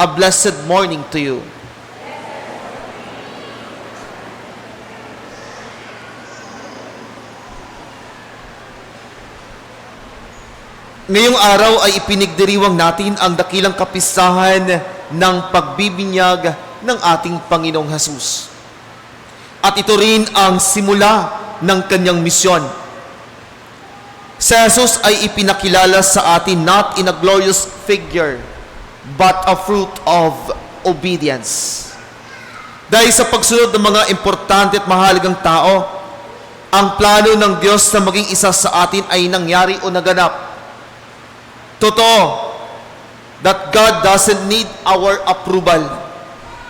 A blessed morning to you. Ngayong araw ay ipinigdiriwang natin ang dakilang kapistahan ng pagbibinyag ng ating Panginoong Hesus. At ito rin ang simula ng kanyang misyon. Si Jesus ay ipinakilala sa atin not in a glorious figure, but a fruit of obedience. Dahil sa pagsunod ng mga importante at mahalagang tao, ang plano ng Diyos na maging isa sa atin ay nangyari o naganap. Totoo, that God doesn't need our approval,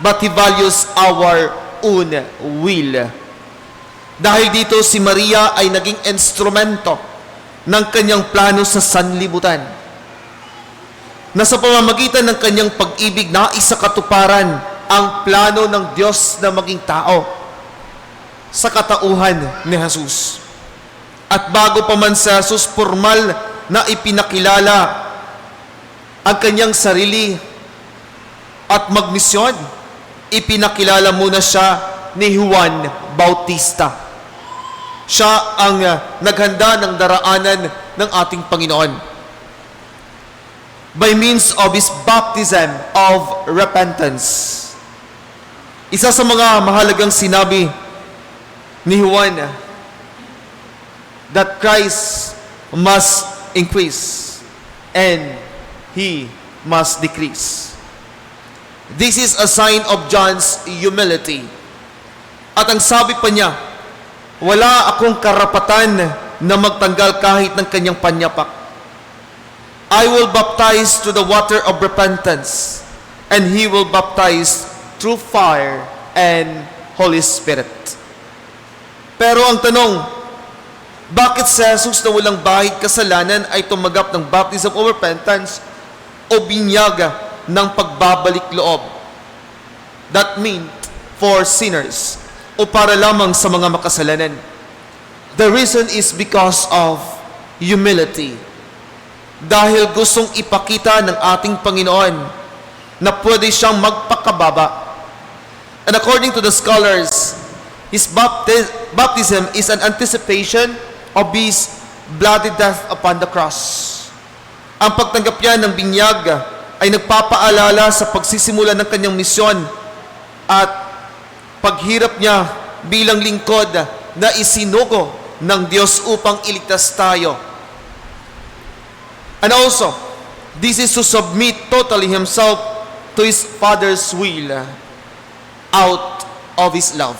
but He values our own will. Dahil dito si Maria ay naging instrumento ng kanyang plano sa sanlibutan. Na sa pamamagitan ng kanyang pag-ibig na isa katuparan ang plano ng Diyos na maging tao sa katauhan ni Jesus. At bago pa man si Jesus formal na ipinakilala ang kanyang sarili at magmisyon, ipinakilala muna siya ni Juan Bautista. Siya ang naghanda ng daraanan ng ating Panginoon. By means of His baptism of repentance. Isa sa mga mahalagang sinabi ni Juan that Christ must increase and He must decrease. This is a sign of John's humility. At ang sabi pa niya, wala akong karapatan na magtanggal kahit ng kanyang panyapak. I will baptize to the water of repentance, and He will baptize through fire and Holy Spirit. Pero ang tanong, bakit si Jesus na walang bahid kasalanan ay tumagap ng baptism of repentance o binyaga ng pagbabalik loob? That meant for sinners o para lamang sa mga makasalanan. The reason is because of humility. Dahil gustong ipakita ng ating Panginoon na pwede siyang magpakababa. And according to the scholars, his bapti- baptism is an anticipation of his bloody death upon the cross. Ang pagtanggap niya ng binyag ay nagpapaalala sa pagsisimula ng kanyang misyon at paghirap niya bilang lingkod na isinugo ng Diyos upang iligtas tayo. And also, this is to submit totally himself to his Father's will out of his love.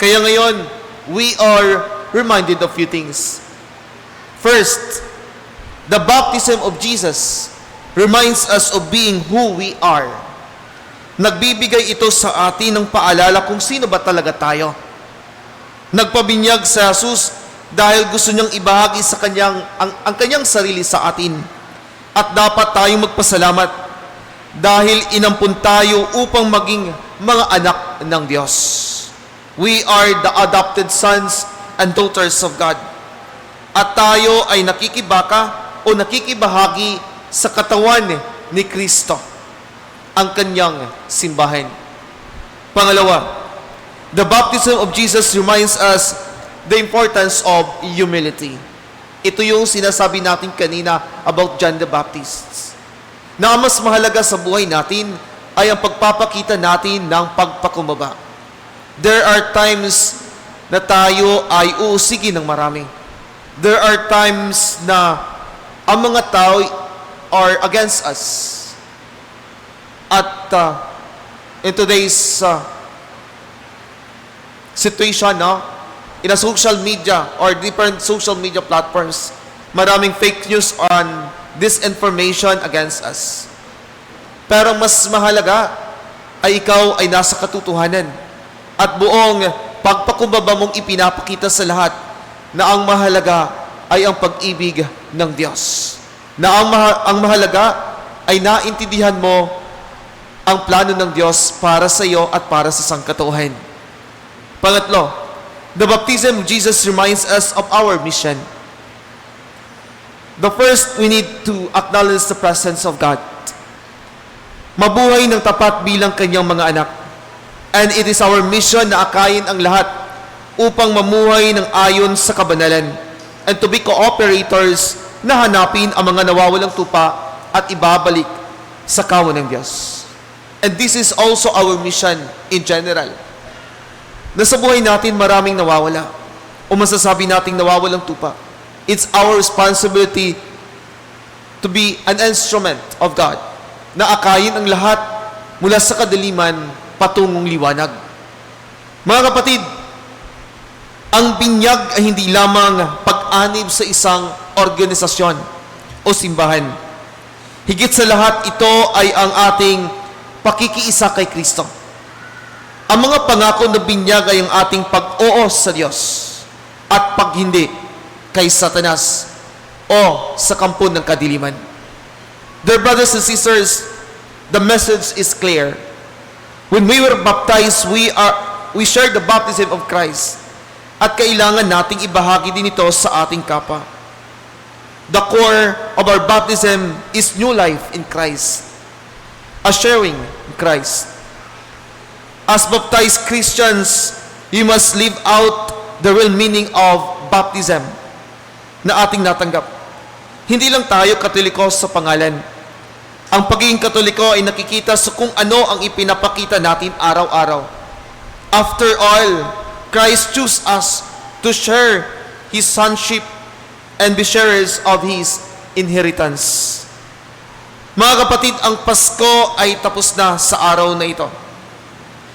Kaya ngayon, we are reminded of few things. First, the baptism of Jesus reminds us of being who we are. Nagbibigay ito sa atin ng paalala kung sino ba talaga tayo. Nagpabinyag sa Jesus dahil gusto niyang ibahagi sa kanyang, ang, ang kanyang sarili sa atin. At dapat tayong magpasalamat dahil inampun tayo upang maging mga anak ng Diyos. We are the adopted sons and daughters of God. At tayo ay nakikibaka o nakikibahagi sa katawan ni Kristo, ang kanyang simbahan. Pangalawa, the baptism of Jesus reminds us the importance of humility. Ito yung sinasabi natin kanina about John the Baptist. Na mas mahalaga sa buhay natin ay ang pagpapakita natin ng pagpakumbaba. There are times na tayo ay uusigin ng marami. There are times na ang mga tao are against us. At uh, in today's uh, situation, no, in a social media or different social media platforms, maraming fake news on disinformation against us. Pero mas mahalaga ay ikaw ay nasa katotohanan at buong pagpakumbaba mong ipinapakita sa lahat na ang mahalaga ay ang pag-ibig ng Diyos. Na ang, maha- ang mahalaga ay naintindihan mo ang plano ng Diyos para sa iyo at para sa sangkatauhan. Pangatlo, the baptism of Jesus reminds us of our mission. The first, we need to acknowledge the presence of God. mabuhay ng tapat bilang kanyang mga anak. And it is our mission na akayin ang lahat upang mamuhay ng ayon sa kabanalan and to be cooperators na hanapin ang mga nawawalang tupa at ibabalik sa kawan ng Diyos. And this is also our mission in general. Na sa buhay natin maraming nawawala o masasabi nating nawawalang tupa. It's our responsibility to be an instrument of God na akayin ang lahat mula sa kadaliman patungong liwanag. Mga kapatid, ang binyag ay hindi lamang pag-anib sa isang organisasyon o simbahan. Higit sa lahat, ito ay ang ating pakikiisa kay Kristo. Ang mga pangako na binyag ay ang ating pag-oo sa Diyos at pag hindi kay Satanas o sa kampo ng kadiliman. Dear brothers and sisters, the message is clear. When we were baptized, we are we share the baptism of Christ. At kailangan nating ibahagi din ito sa ating kapwa. The core of our baptism is new life in Christ. A sharing in Christ. As baptized Christians, we must live out the real meaning of baptism na ating natanggap. Hindi lang tayo katoliko sa pangalan. Ang pagiging katoliko ay nakikita sa kung ano ang ipinapakita natin araw-araw. After all, Christ chose us to share His sonship and be sharers of His inheritance. Mga kapatid, ang Pasko ay tapos na sa araw na ito.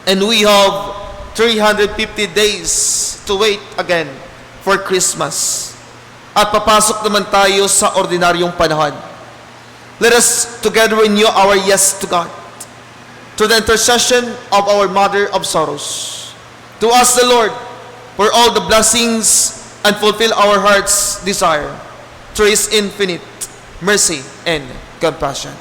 And we have 350 days to wait again for Christmas. At papasok naman tayo sa ordinaryong panahon. Let us together renew our yes to God. To the intercession of our Mother of Sorrows. To ask the Lord for all the blessings and fulfill our heart's desire through His infinite mercy and compassion.